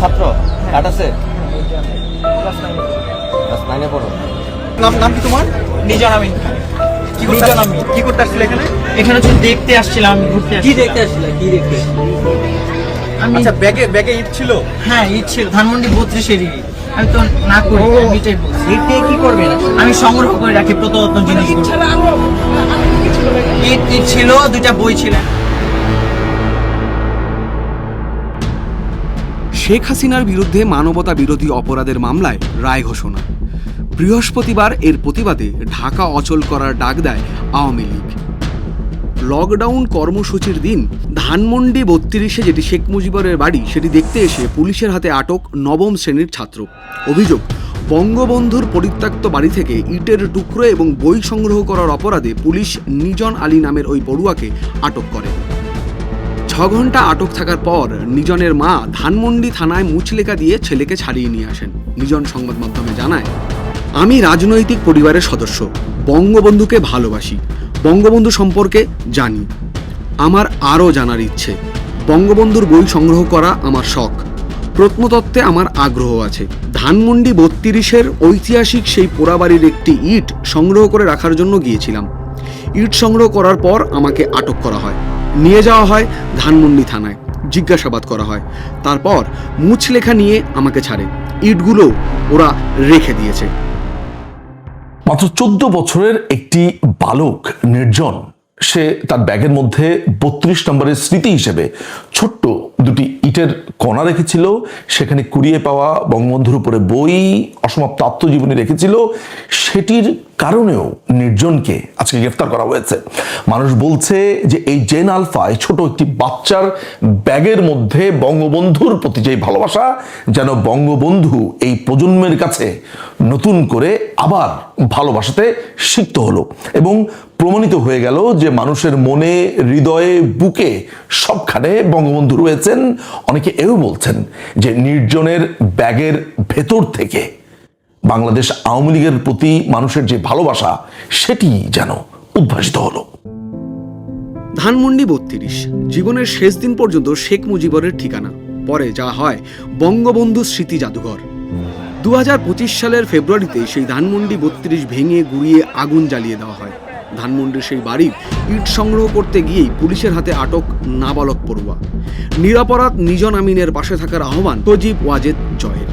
ছাত্র? আছে? ক্লাস নাইনে পড়ো। নাম নাম কি তোমার? নিজান আমিন কি করতে আমিন। কি করতে আসছিলে এখানে? এখানে হচ্ছে দেখতে আসছিলাম আমি ঘুরতে কি দেখতে আসলে কি দেখতে আমি আচ্ছা ব্যাগে ব্যাগে ইট ছিল? হ্যাঁ ইট ছিল। ধানমন্ডি বত্রিশের ইট আমি তো না করি আমি এটাই বলছি। কি করবেন আমি সংগ্রহ করে রাখি প্রতরত্ন জিনিসগুলো। ইট ইট ছিল দুইটা বই ছিল। শেখ হাসিনার বিরুদ্ধে মানবতা বিরোধী অপরাধের মামলায় রায় ঘোষণা। বৃহস্পতিবার এর প্রতিবাদে ঢাকা অচল করার ডাক দেয় আওয়ামী লীগ। লকডাউন কর্মসূচির দিন, ধানমন্ডি বত্রিশে যেটি শেখ মুজিবরের বাড়ি, সেটি দেখতে এসে পুলিশের হাতে আটক নবম শ্রেণির ছাত্র। অভিযোগ, বঙ্গবন্ধুর পরিত্যক্ত বাড়ি থেকে ইটের টুকরো এবং বই সংগ্রহ করার অপরাধে পুলিশ নিজন আলী নামের ওই পড়ুয়াকে আটক করে। ঘণ্টা আটক থাকার পর নিজনের মা ধানমন্ডি থানায় মুচলেখা দিয়ে ছেলেকে ছাড়িয়ে নিয়ে আসেন। নিজন সংবাদ মাধ্যমে জানায়, আমি রাজনৈতিক পরিবারের সদস্য, বঙ্গবন্ধুকে ভালোবাসি, বঙ্গবন্ধু সম্পর্কে জানি। আমার আরও জানার ইচ্ছে, বঙ্গবন্ধুর বই সংগ্রহ করা আমার শখ। প্রত্নতত্ত্বে আমার আগ্রহ আছে। ধানমন্ডি বত্রিশের ঐতিহাসিক সেই পোড়াবাড়ির একটি ইট সংগ্রহ করে রাখার জন্য গিয়েছিলাম। ইট সংগ্রহ করার পর আমাকে আটক করা হয়। নিয়ে যাওয়া হয় ধানমন্ডি থানায়। জিজ্ঞাসাবাদ করা হয়। তারপর মুচলেখা নিয়ে আমাকে ছাড়ে। ইটগুলো ওরা রেখে দিয়েছে। মাত্র চোদ্দ বছরের একটি বালক, নির্জন, সে তার ব্যাগের মধ্যে বত্রিশ নম্বরের স্মৃতি হিসেবে ছোট্ট দুটি ইটের কণা রেখেছিল, সেখানে কুড়িয়ে পাওয়া বঙ্গবন্ধুর উপরে বই, অসমাপ্ত আত্মজীবনী রেখেছিল। সেটির কারণেও নির্জনকে আজকে গ্রেফতার করা হয়েছে। মানুষ বলছে যে এই জেন আলফায় ছোট একটি বাচ্চার ব্যাগের মধ্যে বঙ্গবন্ধুর প্রতি যে ভালোবাসা, যেন বঙ্গবন্ধু এই প্রজন্মের কাছে নতুন করে আবার ভালোবাসাতে সিক্ত হলো এবং প্রমাণিত হয়ে গেল যে মানুষের মনে, হৃদয়ে, বুকে সবখানে বঙ্গবন্ধু রয়েছেন, অনেকে এও বলছেন যে নির্জনের ব্যাগের ভেতর থেকে বাংলাদেশ আওয়ামী লীগের প্রতি মানুষের যে ভালোবাসা, সেটি যেন উদ্ভাসিত হলো। ধানমন্ডি বত্রিশ, জীবনের শেষ দিন পর্যন্ত শেখ মুজিবরের ঠিকানা। পরে যা হয়, বঙ্গবন্ধু স্মৃতি জাদুঘর। দু হাজার পঁচিশ সালের ফেব্রুয়ারিতে সেই ধানমন্ডি বত্রিশ ভেঙে গুড়িয়ে আগুন জ্বালিয়ে দেওয়া হয়। ধানমন্ডির সেই বাড়ির ইট সংগ্রহ করতে গিয়েই পুলিশের হাতে আটক নাবালক পড়ুয়া। নিরাপরাধ নিজন আমিনের পাশে থাকার আহ্বান তজিব ওয়াজেদ জয়ের।